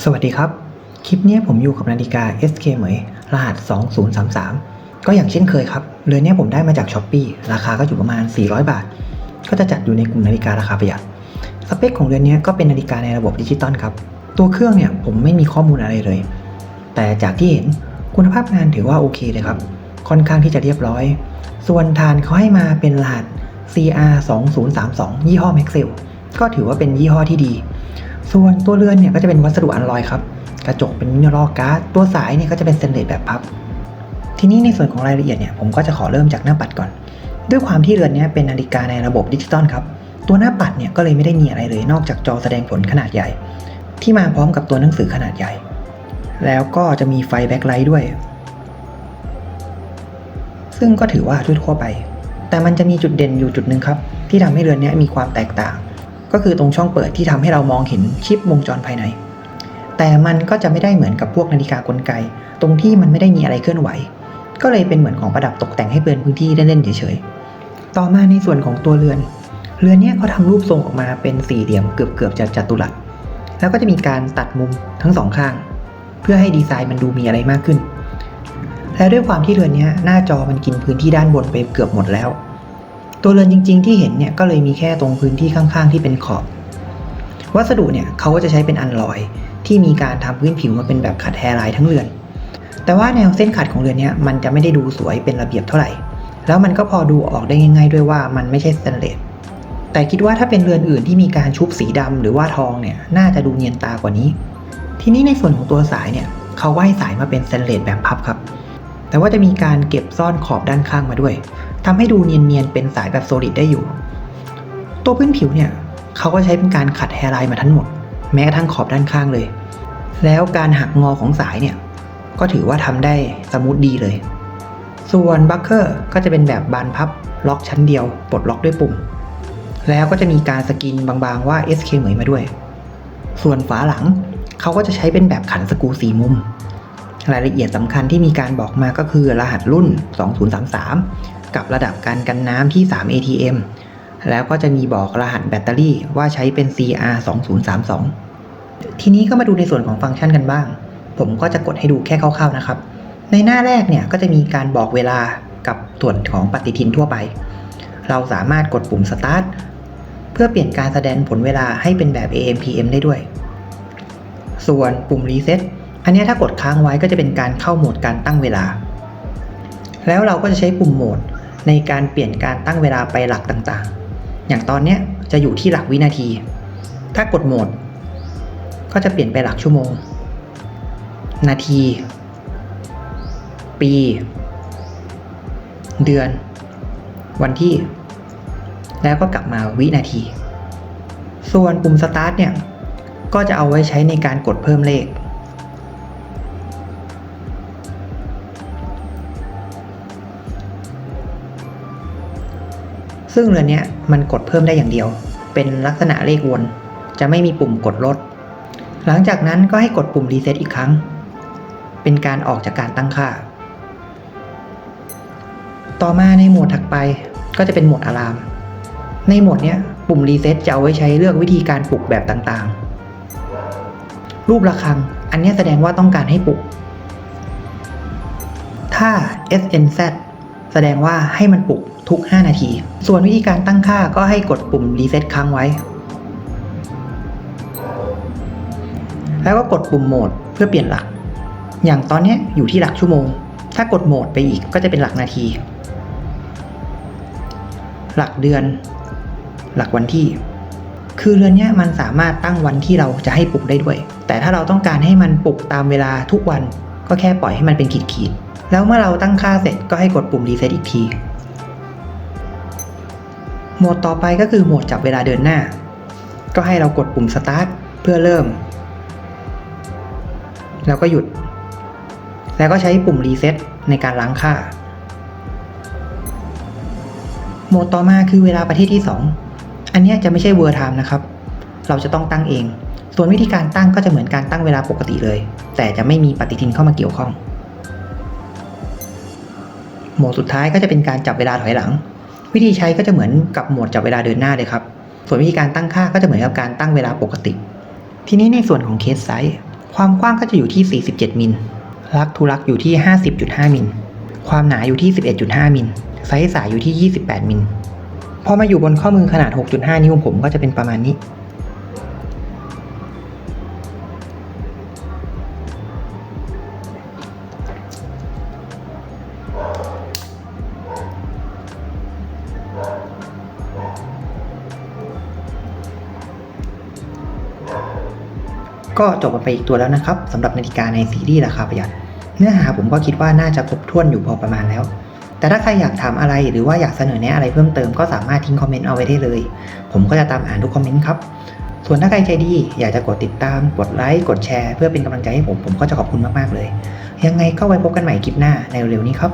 สวัสดีครับ คลิปนี้ผมอยู่กับนาฬิกา SK เหมย รหัส 2033 ก็อย่างเช่นเคยครับ เรือนนี้ผมได้มาจาก s h อ p e e ราคาก็อยู่ประมาณ 400 บาท ก็จะจัดอยู่ในกลุ่มนาฬิการาคาประหยัด สเปคของเรือนนี้ก็เป็นนาฬิกาในระบบดิจิตอลครับ ตัวเครื่องเนี่ยผมไม่มีข้อมูลอะไรเลย แต่จากที่เห็นคุณภาพงานถือว่าโอเคเลยครับ ค่อนข้างที่จะเรียบร้อย ส่วนฐานเขาให้มาเป็นรหัส CR 2032ยี่ห้อ Maxell ก็ถือว่าเป็นยี่ห้อที่ดี ส่วนตัวเรือนเนี่ยก็จะเป็นวัสดุอัลลอยครับ กระจกเป็นมิเนอรัลการ์ดตัวสายเนี่ยก็จะเป็นสเตนเลสแบบพับ ทีนี้ในส่วนของรายละเอียดเนี่ยผมก็จะขอเริ่มจากหน้าปัดก่อน ด้วยความที่เรือนเนี้เป็นนาฬิกาในระบบดิจิตอลครับตัวหน้าปัดเนี่ยก็เลยไม่ได้มีอะไรเลยนอกจากจอแสดงผลขนาดใหญ่ ที่มาพร้อมกับตัวหนังสือขนาดใหญ่ แล้วก็จะมีไฟแบ็คไลท์ด้วย ซึ่งก็ถือว่าทั่วไป แต่มันจะมีจุดเด่นอยู่จุดหนึ่งครับ ที่ทำให้เรือนนี้มีความแตกต่าง ก็คือตรงช่องเปิดที่ทำให้เรามองเห็นชิปวงจรภายใน แต่มันก็จะไม่ได้เหมือนกับพวกนาฬิกากลไก ตรงที่มันไม่ได้มีอะไรเคลื่อนไหว ก็เลยเป็นเหมือนของประดับตกแต่งให้เปินพื้นที่เล่นๆเฉยๆ ต่อมาในส่วนของตัวเรือน เรือนเนี้ยเขาทำรูปทรงออกมาเป็นสี่เหลี่ยมเกือบๆจะจัตุรัส แล้วก็จะมีการตัดมุมทั้งสองข้าง เพื่อให้ดีไซน์มันดูมีอะไรมากขึ้นและด้วยความที่เรือนนี้หน้าจอมันกินพื้นที่ด้านบนไปเกือบหมดแล้ว ตัวเรือนจริง ๆ ที่เห็นเนี่ยก็เลยมีแค่ตรงพื้นที่ข้างๆ ที่เป็นขอบ วัสดุเนี่ยเขาก็จะใช้เป็นอันลอย ที่มีการทำพื้นผิวมาเป็นแบบขัดแฮร์ไลน์ทั้งเรือน แต่ว่าแนวเส้นขัดของเรือนเนี้ยมันจะไม่ได้ดูสวยเป็นระเบียบเท่าไหร่ แล้วมันก็พอดูออกได้ง่าย ๆ ด้วยว่ามันไม่ใช่สแตนเลสแต่คิดว่าถ้าเป็นเรือนอื่นที่มีการชุบสีดำหรือว่าทองเนี่ยน่าจะดูเนียนตากว่านี้ ทีนี้ในส่วนของตัวสายเนี่ยเขาก็ให้สายมาเป็นสแตนเลสแบบพับครับ แต่ว่าจะมีการเก็บซ่อนขอบด้านข้างมาด้วย ทำให้ดูเนียนๆเป็นสายแบบโซลิดได้อยู่ ตัวพื้นผิวเนี่ยเขาก็ใช้เป็นการขัดแฮร์ไลน์มาทั้งหมด แม้กระทั่งขอบด้านข้างเลย แล้วการหักงอของสายเนี่ย ก็ถือว่าทำได้สมูทดีเลย ส่วนบัคเกอร์ก็จะเป็นแบบบานพับล็อกชั้นเดียว ปลดล็อกด้วยปุ่ม แล้วก็จะมีการสกรีนบางๆว่า SK เหมยมาด้วย ส่วนฝาหลังเขาก็จะใช้เป็นแบบขันสกูสีมุม รายละเอียดสำคัญที่มีการบอกมาก็คือรหัสรุ่น 2033 กับระดับการกันน้ำที่ 3 ATM แล้วก็จะมีบอกรหัสแบตเตอรี่ว่าใช้เป็น CR 2032ทีนี้ก็มาดูในส่วนของฟังก์ชันกันบ้าง ผมก็จะกดให้ดูแค่คร่าวๆนะครับ ในหน้าแรกเนี่ยก็จะมีการบอกเวลากับส่วนของปฏิทินทั่วไป เราสามารถกดปุ่ม start เพื่อเปลี่ยนการแสดงผลเวลาให้เป็นแบบ AM PM ได้ด้วย ส่วนปุ่ม reset อันนี้ถ้ากดค้างไว้ก็จะเป็นการเข้าโหมดการตั้งเวลา แล้วเราก็จะใช้ปุ่มโหมดในการเปลี่ยนการตั้งเวลาไปหลักต่างๆ อย่างตอนนี้จะอยู่ที่หลักวินาที ถ้ากดโหมด ก็จะเปลี่ยนไปหลักชั่วโมง นาที ปี เดือน วันที่ แล้วก็กลับมาวินาที ส่วนปุ่ม start เนี่ย ก็จะเอาไว้ใช้ในการกดเพิ่มเลข ซึ่งเรือนนี้มันกดเพิ่มได้อย่างเดียว เป็นลักษณะเลขวน จะไม่มีปุ่มกดลด หลังจากนั้นก็ให้กดปุ่มรีเซ็ตอีกครั้ง เป็นการออกจากการตั้งค่า ต่อมาในโหมดถัดไปก็จะเป็นโหมดอะลาม ในโหมดนี้ปุ่มรีเซ็ตจะเอาไว้ใช้เลือกวิธีการปลุกแบบต่างๆ รูประฆัง อันนี้แสดงว่าต้องการให้ปลุก ถ้า SNZ แสดงว่าให้มันปลุกทุก 5 นาที ส่วนวิธีการตั้งค่าก็ให้กดปุ่มรีเซ็ตค้างไว้ แล้วก็กดปุ่มโหมดเพื่อเปลี่ยนหลัก อย่างตอนนี้อยู่ที่หลักชั่วโมง ถ้ากดโหมดไปอีกก็จะเป็นหลักนาที หลักเดือน หลักวันที่ คือเรือนนี้มันสามารถตั้งวันที่เราจะให้ปลุกได้ด้วย แต่ถ้าเราต้องการให้มันปลุกตามเวลาทุกวันก็แค่ปล่อยให้มันเป็นขีดๆ แล้วเมื่อเราตั้งค่าเสร็จก็ให้กดปุ่มรีเซ็ตอีกที โหมดต่อไปก็คือโหมดจับเวลาเดินหน้า ก็ให้เรากดปุ่ม start เพื่อเริ่ม แล้วก็หยุด แล้วก็ใช้ปุ่ม reset ในการล้างค่า โหมดต่อมาคือเวลาประเทศที่ 2 อันนี้จะไม่ใช่ World Time นะครับ เราจะต้องตั้งเอง ส่วนวิธีการตั้งก็จะเหมือนการตั้งเวลาปกติเลย แต่จะไม่มีปฏิทินเข้ามาเกี่ยวข้อง โหมดสุดท้ายก็จะเป็นการจับเวลาถอยหลัง วิธีใช้ก็จะเหมือนกับโหมดจับเวลาเดินหน้าเลยครับ ส่วนวิธีการตั้งค่าก็จะเหมือนกับการตั้งเวลาปกติ ทีนี้ในส่วนของเคสไซส์ความกว้างก็จะอยู่ที่ 47 มิล ลักทูลักอยู่ที่ 50.5 มิล ความหนาอยู่ที่ 11.5 มิล ไซส์สายอยู่ที่ 28 มิล พอมาอยู่บนข้อมือขนาด 6.5 นิ้วผมก็จะเป็นประมาณนี้ ก็จบกันไปอีกตัวแล้วนะครับสำหรับนาฬิกาในซีรีส์ราคาประหยัด เนื้อหาผมก็คิดว่าน่าจะครบถ้วนอยู่พอประมาณแล้ว แต่ถ้าใครอยากถามอะไรหรือว่าอยากเสนอแนะอะไรเพิ่มเติมก็สามารถทิ้งคอมเมนต์เอาไว้ได้เลย ผมก็จะตามอ่านทุกคอมเมนต์ครับส่วนถ้าใครใจดีอยากจะกดติดตาม กดไลค์ กดแชร์ เพื่อเป็นกำลังใจให้ผม ผมก็จะขอบคุณมาก ๆ เลย ยังไงก็ไว้พบกันใหม่คลิปหน้าในเร็วนี้ครับ